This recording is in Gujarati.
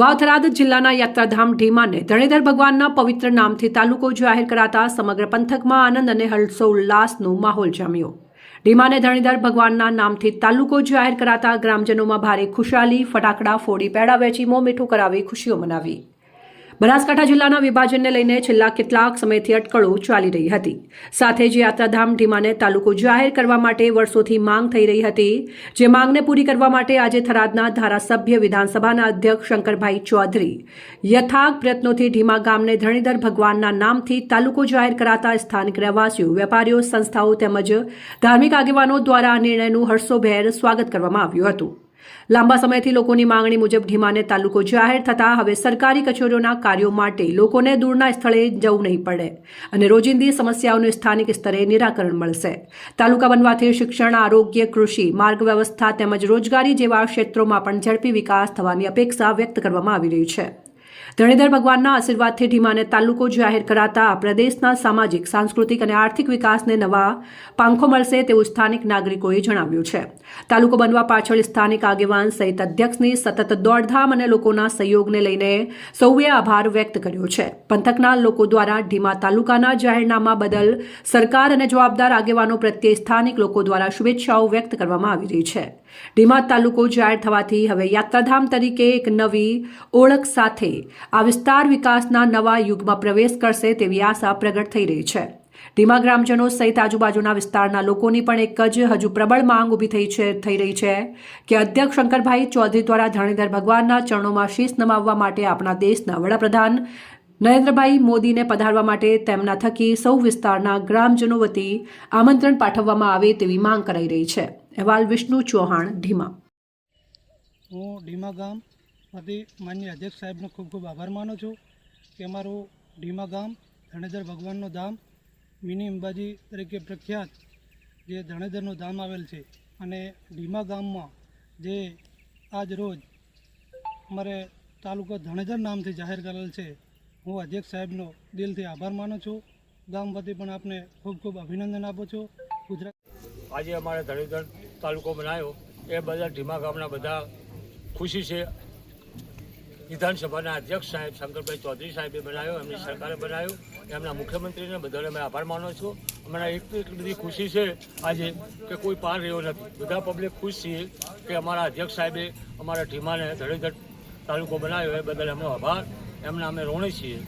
વાવથરાદ જિલ્લાના યાત્રાધામ ઢીમાને ધણીધર ભગવાનના પવિત્ર નામથી તાલુકો જાહેર કરાતા સમગ્ર પંથકમાં આનંદ અને હર્ષોલ્લાસનો માહોલ જામ્યો. ઢીમાને ધણીધર ભગવાનના નામથી તાલુકો જાહેર કરાતા ગ્રામજનોમાં ભારે ખુશાલી, ફટાકડા, ફોડી, પેડા વેચી મોં મીઠું કરાવી ખુશીઓ મનાવી. બનાસકાંઠા જિલ્લાના વિભાજનને લઈને છેલ્લા કેટલાક સમયથી અટકળો ચાલી રહી હતી. સાથે જ યાત્રાધામ ઢીમાને તાલુકો જાહેર કરવા માટે વર્ષોથી માંગ થઈ રહી હતી. જે માંગને પૂરી કરવા માટે આજે થરાદના ધારાસભ્ય વિધાનસભાના અધ્યક્ષ શંકરભાઈ ચૌધરી યથાગ પ્રયત્નોથી ઢીમા ગામને ધરણીધર ભગવાનના નામથી તાલુકો જાહેર કરાતા સ્થાનિક રહેવાસીઓ, વેપારીઓ, સંસ્થાઓ તેમજ ધાર્મિક આગેવાનો દ્વારા આ નિર્ણયનું હર્ષોભેર સ્વાગત કરવામાં આવ્યું હતું. લાંબા સમયથી લોકોની માંગણી મુજબ ઢીમાને તાલુકો જાહેર થતાં હવે સરકારી કચેરીઓના કાર્યો માટે લોકોને દૂરના સ્થળે જવું નહીં પડે અને રોજિંદી સમસ્યાઓનું સ્થાનિક સ્તરે નિરાકરણ મળશે. તાલુકા બનવાથી શિક્ષણ, આરોગ્ય, કૃષિ, માર્ગ વ્યવસ્થા તેમજ રોજગારી જેવા ક્ષેત્રોમાં પણ ઝડપી વિકાસ થવાની અપેક્ષા વ્યક્ત કરવામાં આવી રહી છે. ધરણીધર ભગવાનના આશીર્વાદથી ઢીમાને તાલુકો જાહેર કરાતા પ્રદેશના સામાજિક, સાંસ્કૃતિક અને આર્થિક વિકાસને નવા પાંખો મળશે તેવું સ્થાનિક નાગરિકોએ જણાવ્યું છે. તાલુકો બનવા પાછળ સ્થાનિક આગેવાન સહિત અધ્યક્ષની સતત દોડધામ અને લોકોના સહયોગને લઈને સૌએ આભાર વ્યક્ત કર્યો છે. પંથકના લોકો દ્વારા ઢીમા તાલુકાના જાહેરનામા બદલ સરકાર અને જવાબદાર આગેવાનો પ્રત્યે સ્થાનિક લોકો દ્વારા શુભેચ્છાઓ વ્યક્ત કરવામાં આવી રહી છે. ઢીમા તાલુકો જાહેર થવાથી હવે યાત્રાધામ તરીકે એક નવી ઓળખ સાથે આ વિસ્તાર વિકાસના નવા યુગમાં પ્રવેશ કરશે તેવી આશા પ્રગટ થઈ રહી છે. ઢીમા ગ્રામજનો સહિત આજુબાજુના વિસ્તારના લોકોની પણ એક જ હજુ પ્રબળ માંગ ઊભી થઈ છે, થઈ રહી છે કે અધ્યક્ષ શંકરભાઈ ચૌધરી દ્વારા ધરણીધર ભગવાનના ચરણોમાં શીશ નમાવવા માટે આપણા દેશના વડાપ્રધાન નરેન્દ્રભાઈ મોદીને પધારવા માટે તેમના થકી સૌ વિસ્તારના ગ્રામજનો વતી આમંત્રણ પાઠવવામાં આવે તેવી માંગ કરાઈ રહી છે. અહેવાલ વિષ્ણુ ચૌહાણ ઢીમા. હું ઢીમા ગામ વતી માન્ય અધ્યક્ષ સાહેબનો ખૂબ ખૂબ આભાર માનું છું કે અમારું ઢીમા ગામ ધણેધર ભગવાનનું ધામ મિની અંબાજી તરીકે પ્રખ્યાત જે ધણેધરનું ધામ આવેલ છે અને ઢીમા ગામમાં જે આજ રોજ અમારે તાલુકો ધણેધર નામથી જાહેર કરેલ છે હું અધ્યક્ષ સાહેબનો દિલથી આભાર માનું છું. ગામ વતી પણ આપને ખૂબ ખૂબ અભિનંદન આપું છું. ગુજરાત આજે અમારે ધણીધર તાલુકો બનાવ્યો એ બધા ધીમા ગામના બધા ખુશી છે. વિધાનસભાના અધ્યક્ષ સાહેબ શંકરભાઈ ચૌધરી સાહેબે બનાવ્યો, એમની સરકારે બનાવ્યો, એમના મુખ્યમંત્રીને બધાને અમે આભાર માનો છું. અમને એક એટલી બધી ખુશી છે આજે કે કોઈ પાર રહ્યો નથી. બધા પબ્લિક ખુશ છીએ કે અમારા અધ્યક્ષ સાહેબે અમારા ઢીમાને ધડેધડ તાલુકો બનાવ્યો, એ બદલ એમનો આભાર. એમના અમે ઋણી છીએ.